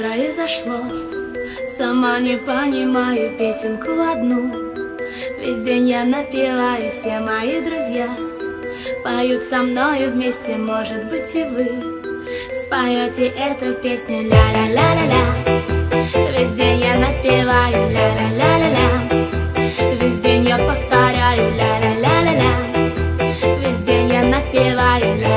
произошло. Сама не понимаю песенку одну. Весь день я напеваю, все мои друзья Поют со мною вместе, может быть и вы Споете эту песню. Ля-ля-ля-ля-ля. Весь день я напеваю ля-ля-ля-ля-ля. Весь день я повторяю ля-ля-ля-ля-ля. Весь день я напеваю ля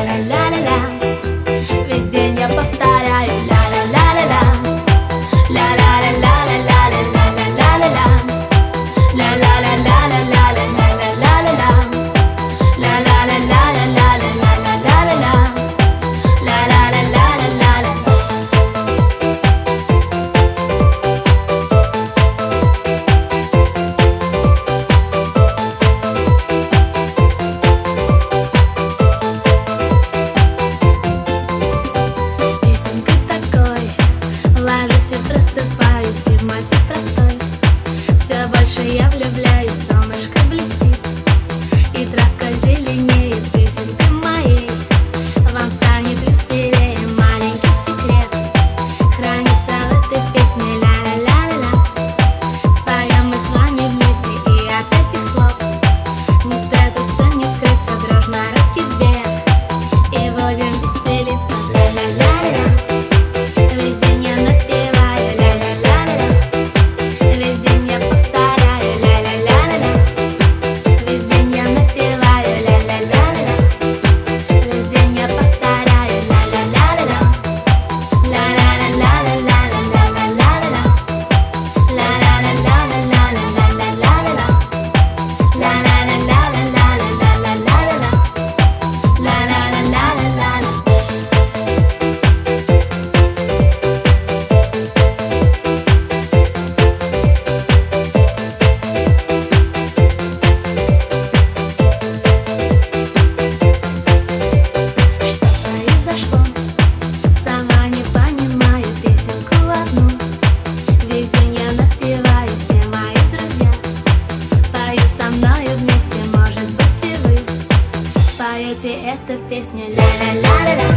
Все это песня ля-ля-ля-ля-ля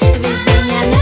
Весь день я на